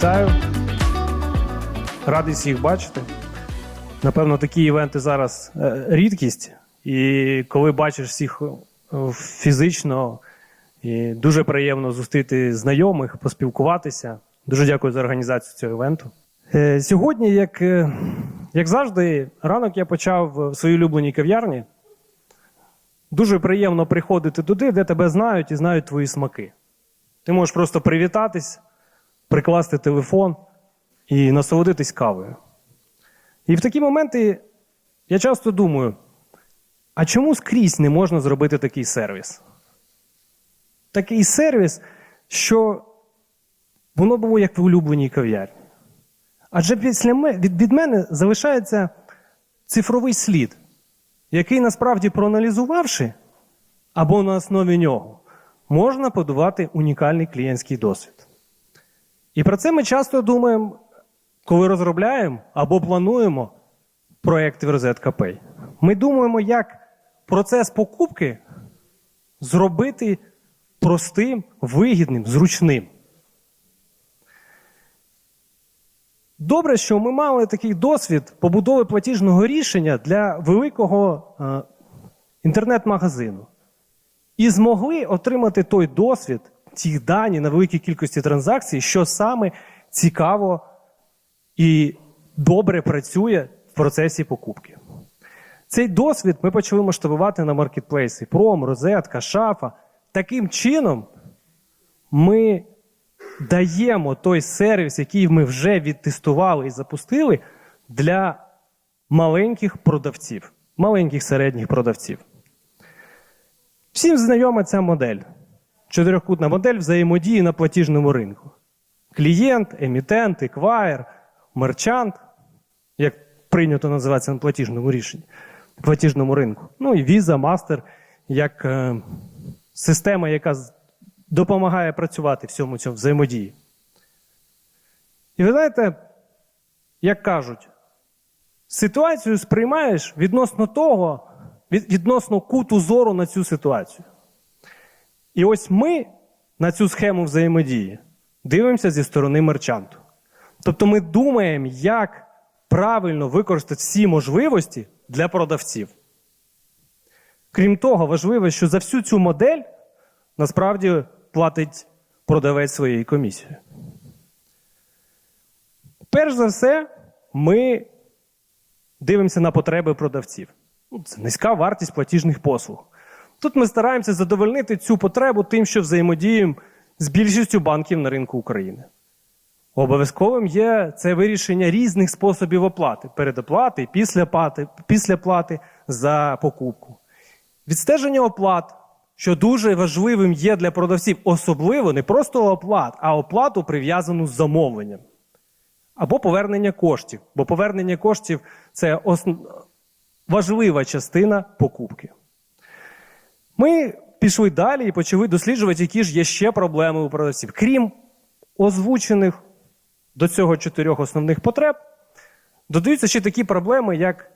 Вітаю. Радий всіх бачити. Напевно, такі івенти зараз е, рідкість. І коли бачиш всіх е, фізично, і дуже приємно зустріти знайомих, поспілкуватися. Дуже дякую за організацію цього івенту. Е, Сьогодні, як, як завжди, ранок я почав в своїй улюбленій кав'ярні. Дуже приємно приходити туди, де тебе знають і знають твої смаки. Ти можеш просто привітатись, прикласти телефон і насолодитись кавою. І в такі моменти я часто думаю: а чому скрізь не можна зробити такий сервіс? Такий сервіс, що воно було як в улюбленій кав'ярні. Адже після від мене залишається цифровий слід, який насправді проаналізувавши, або на основі нього, можна подавати унікальний клієнтський досвід. І про це ми часто думаємо, коли розробляємо або плануємо проєкти в Розетка Pay. Ми думаємо, як процес покупки зробити простим, вигідним, зручним. Добре, що ми мали такий досвід побудови платіжного рішення для великого е, інтернет-магазину. І змогли отримати той досвід, ті дані на великій кількості транзакцій, що саме цікаво і добре працює в процесі покупки. Цей досвід ми почали масштабувати на маркетплейси. Пром, розетка, шафа. Таким чином ми даємо той сервіс, який ми вже відтестували і запустили для маленьких продавців, маленьких середніх продавців. Всім знайома ця модель. Чотирьохкутна модель взаємодії на платіжному ринку. Клієнт, емітент, еквайр, мерчант, як прийнято називатися на платіжному рішенні, платіжному ринку. Ну і Visa, Master, як е, система, яка допомагає працювати всьому цьому взаємодії. І ви знаєте, як кажуть, ситуацію сприймаєш відносно того, від, відносно куту зору на цю ситуацію. І ось ми на цю схему взаємодії дивимося зі сторони мерчанту. Тобто ми думаємо, як правильно використати всі можливості для продавців. Крім того, важливо, що за всю цю модель насправді платить продавець своєю комісією. Перш за все, ми дивимося на потреби продавців. Ну, Це низька вартість платіжних послуг. Тут ми стараємося задовольнити цю потребу тим, що взаємодіємо з більшістю банків на ринку України. Обов'язковим є це вирішення різних способів оплати: передоплати, післяплати, післяплати за покупку. Відстеження оплат, що дуже важливим є для продавців, особливо не просто оплат, а оплату прив'язану з замовленням. Або повернення коштів. Бо повернення коштів це осн- важлива частина покупки. Ми пішли далі і почали досліджувати, які ж є ще проблеми у продавців. Крім озвучених до цього чотирьох основних потреб, додаються ще такі проблеми, як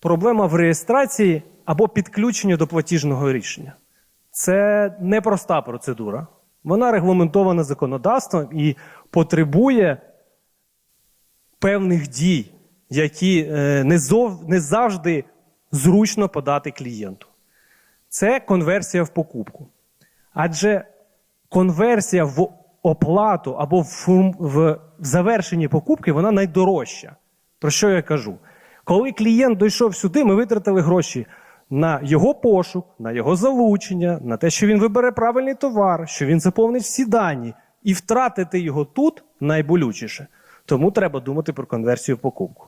проблема в реєстрації або підключенні до платіжного рішення. Це непроста процедура. Вона регламентована законодавством і потребує певних дій, які е, не завжди зручно подати клієнту. Це конверсія в покупку. Адже конверсія в оплату або в, фум- в, завершенні покупки вона найдорожча. Про що я кажу? Коли клієнт дійшов сюди, ми витратили гроші на його пошук, на його залучення, на те, що він вибере правильний товар, що він заповнить всі дані, і втратити його тут найболючіше. Тому треба думати про конверсію в покупку.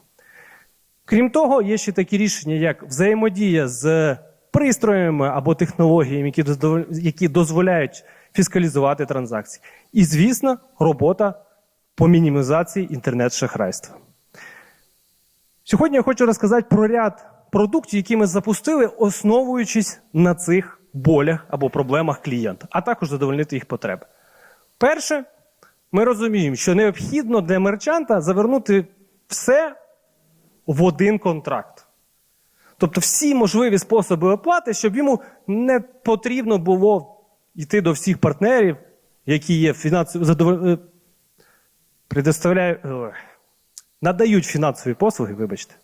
Крім того, є ще такі рішення, як взаємодія з пристроями або технологіями, які які дозволяють фіскалізувати транзакції. І, звісно, робота по мінімізації інтернет-шахрайства. Сьогодні я хочу розказати про ряд продуктів, які ми запустили, основуючись на цих болях або проблемах клієнта, а також задовольнити їх потреби. Перше, ми розуміємо, що необхідно для мерчанта завернути все в один контракт. Тобто всі можливі способи оплати, щоб йому не потрібно було йти до всіх партнерів, які є фінансово задовол- е, е, надають фінансові послуги, вибачте.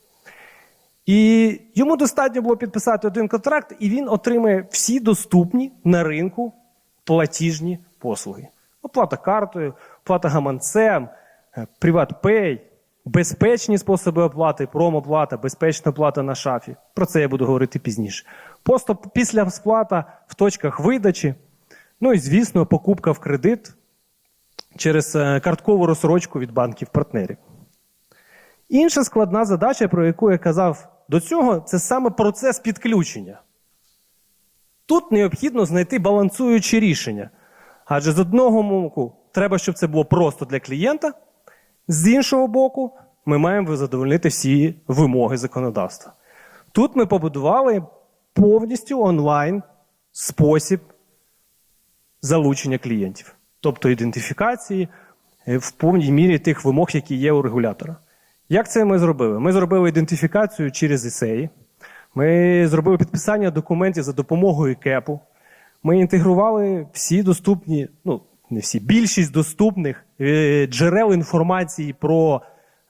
І йому достатньо було підписати один контракт, і він отримає всі доступні на ринку платіжні послуги. Оплата картою, оплата гаманцем, е, PrivatPay, безпечні способи оплати, промоплата, безпечна оплата на шафі. Про це я буду говорити пізніше. Просто після сплата в точках видачі. Ну і, звісно, покупка в кредит через е, карткову розсрочку від банків-партнерів. Інша складна задача, про яку я казав до цього, це саме процес підключення. Тут необхідно знайти балансуючі рішення. Адже з одного боку, треба, щоб це було просто для клієнта, з іншого боку, ми маємо задовольнити всі вимоги законодавства. Тут ми побудували повністю онлайн спосіб залучення клієнтів, тобто ідентифікації е, в повній мірі тих вимог, які є у регулятора. Як це ми зробили? Ми зробили ідентифікацію через ІСЕї, ми зробили підписання документів за допомогою КЕПу. Ми інтегрували всі доступні, ну не всі, більшість доступних е, джерел інформації про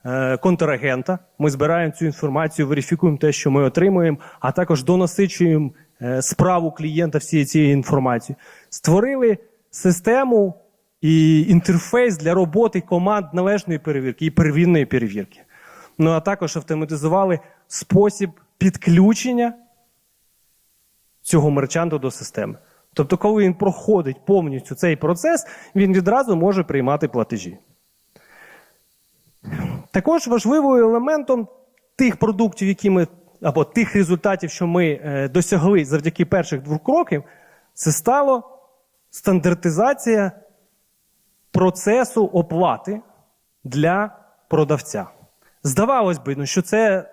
е, контрагента. Ми збираємо цю інформацію, верифікуємо те, що ми отримуємо, а також донасичуємо е, справу клієнта всієї цієї інформації. Створили систему і інтерфейс для роботи команд належної перевірки і первинної перевірки. Ну а також автоматизували спосіб підключення цього мерчанту до системи. Тобто, коли він проходить повністю цей процес, він відразу може приймати платежі. Також важливим елементом тих продуктів, які ми, або тих результатів, що ми е, досягли завдяки перших двох кроків, це стало стандартизація процесу оплати для продавця. Здавалось би, ну, що це,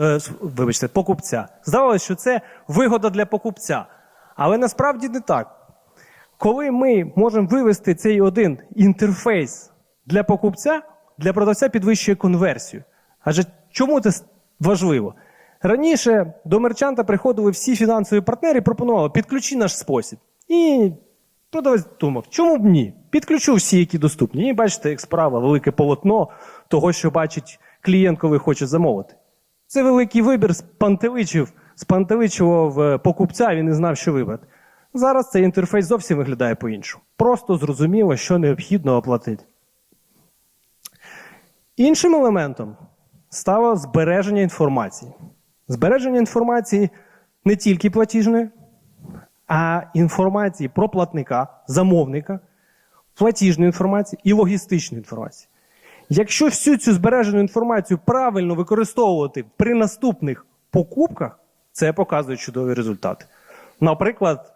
е, вибачте, покупця. Здавалось, що це вигода для покупця. Але насправді не так. Коли ми можемо вивести цей один інтерфейс для покупця, для продавця підвищує конверсію. Адже чому це важливо? Раніше до мерчанта приходили всі фінансові партнери і пропонували підключи наш спосіб. І продавець думав, чому б ні? Підключу всі, які доступні. І бачите, як справа, велике полотно того, що бачить клієнт, коли хоче замовити. Це великий вибір спантеличив, спантеличував е, покупця, він не знав, що вибрати. Зараз цей інтерфейс зовсім виглядає по-іншому. Просто зрозуміло, що необхідно оплатити. Іншим елементом стало збереження інформації. Збереження інформації не тільки платіжної, а інформації про платника, замовника, платіжної інформації і логістичної інформації. Якщо всю цю збережену інформацію правильно використовувати при наступних покупках, це показує чудові результати. Наприклад,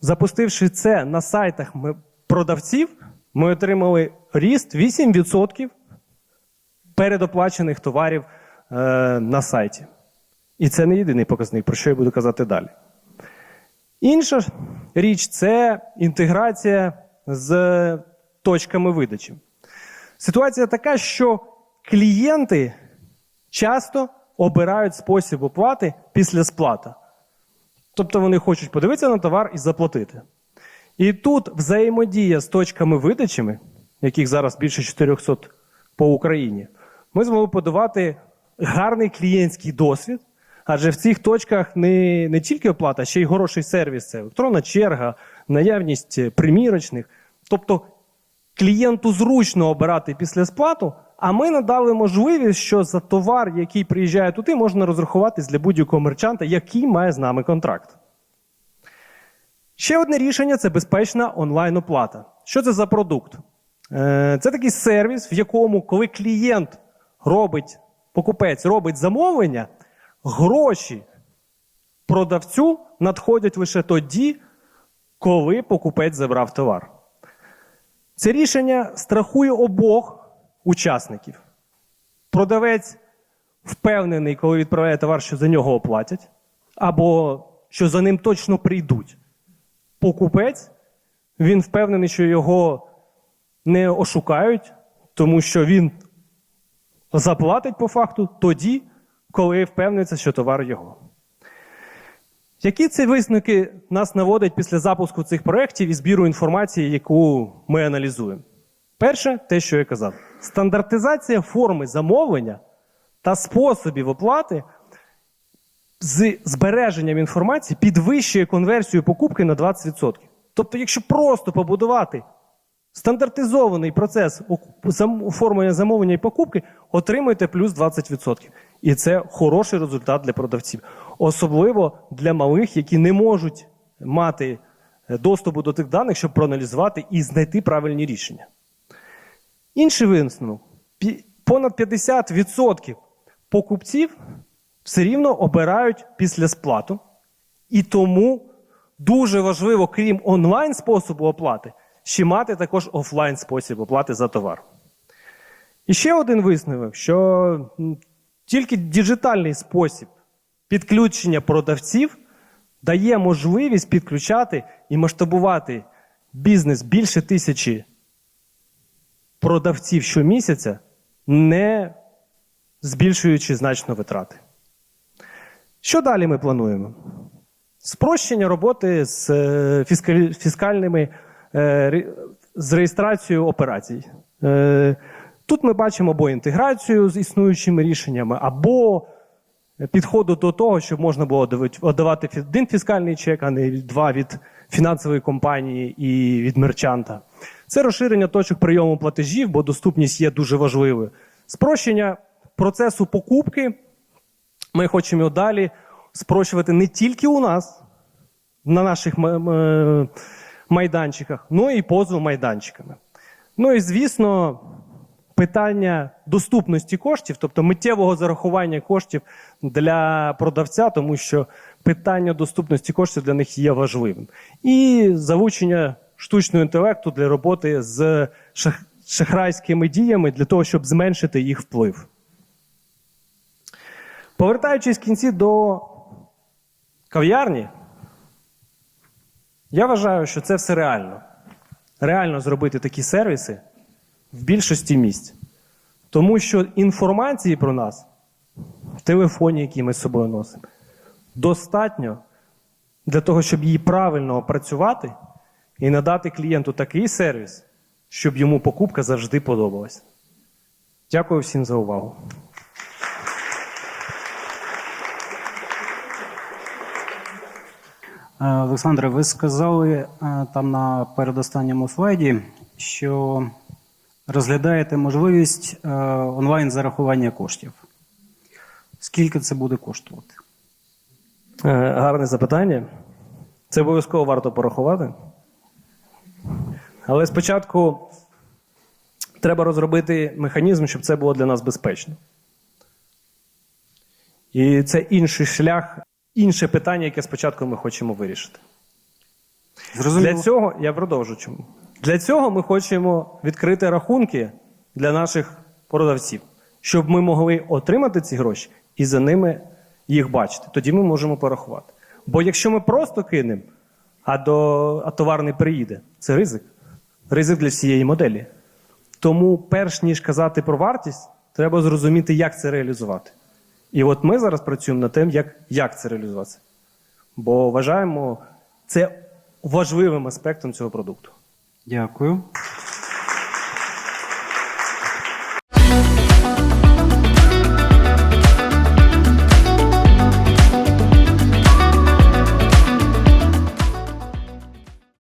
запустивши це на сайтах продавців, ми отримали ріст 8% передоплачених товарів е, на сайті. І це не єдиний показник, про що я буду казати далі. Інша річ це інтеграція з точками видачі. Ситуація така, що клієнти часто обирають спосіб оплати після сплати. Тобто вони хочуть подивитися на товар і заплатити. І тут взаємодія з точками видачами, яких зараз більше 400 по Україні, ми змогли подавати гарний клієнтський досвід. Адже в цих точках не, не тільки оплата, ще й хороший сервіс. Це електронна черга, наявність примірочних. Тобто клієнту зручно обирати після сплату, а ми надали можливість, що за товар, який приїжджає туди, можна розрахуватись для будь-якого мерчанта, який має з нами контракт. Ще одне рішення це безпечна онлайн-оплата. Що це за продукт? Е, Це такий сервіс, в якому, коли клієнт робить, покупець робить замовлення, гроші продавцю надходять лише тоді, коли покупець забрав товар. Це рішення страхує обох учасників. Продавець впевнений, коли відправляє товар, що за нього оплатять, або що за ним точно прийдуть. Покупець він впевнений, що його не ошукають, тому що він заплатить по факту тоді, коли впевниться, що товар його. Які ці висновки нас наводять після запуску цих проєктів і збіру інформації, яку ми аналізуємо? Перше, те, що я казав, стандартизація форми замовлення та способів оплати з збереженням інформації підвищує конверсію покупки на 20%. Тобто, якщо просто побудувати стандартизований процес оформлення замовлення і покупки, отримуєте плюс 20%. І це хороший результат для продавців. Особливо для малих, які не можуть мати е, доступу до тих даних, щоб проаналізувати і знайти правильні рішення. Інший висновок: понад 50% покупців все рівно обирають після сплату. І тому дуже важливо, крім онлайн способу оплати, ще мати також офлайн спосіб оплати за товар. І ще один висновок, що тільки діджитальний спосіб підключення продавців дає можливість підключати і масштабувати бізнес більше тисячі продавців щомісяця, не збільшуючи значно витрати. Що далі ми плануємо? Спрощення роботи з е, фіскальними е, з реєстрацією операцій. Е, Тут ми бачимо або інтеграцію з існуючими рішеннями, або підходу до того, щоб можна було давати- віддавати один фіскальний чек, а не два від фінансової компанії і від мерчанта. Це розширення точок прийому платежів, бо доступність є дуже важливою. Спрощення процесу покупки. Ми хочемо далі спрощувати не тільки у нас, на наших м- майданчиках, але і поза майданчиками. Ну і звісно, питання доступності коштів, тобто миттєвого зарахування коштів для продавця, тому що питання доступності коштів для них є важливим. І залучення штучного інтелекту для роботи з шах- шахрайськими діями для того, щоб зменшити їх вплив. Повертаючись в кінці до кав'ярні, я вважаю, що це все реально. Реально зробити такі сервіси в більшості місць. Тому що інформації про нас в телефоні, який ми з собою носимо, достатньо для того, щоб її правильно опрацювати і надати клієнту такий сервіс, щоб йому покупка завжди подобалась. Дякую всім за увагу. Е, Олександре, ви сказали е, там на передостанньому слайді, що розглядаєте можливість е, онлайн зарахування коштів. Скільки це буде коштувати? Гарне запитання. Це обов'язково варто порахувати. Але спочатку треба розробити механізм, щоб це було для нас безпечно. І це інший шлях, інше питання, яке спочатку ми хочемо вирішити. Зрозуміло. Для цього я продовжу чому. Для цього ми хочемо відкрити рахунки для наших продавців, щоб ми могли отримати ці гроші і за ними їх бачити. Тоді ми можемо порахувати. Бо якщо ми просто кинемо, а, до, а товар не приїде, це ризик. Ризик для всієї моделі. Тому, перш ніж казати про вартість, треба зрозуміти, як це реалізувати. І от ми зараз працюємо над тим, як, як це реалізувати. Бо вважаємо це важливим аспектом цього продукту. Дякую.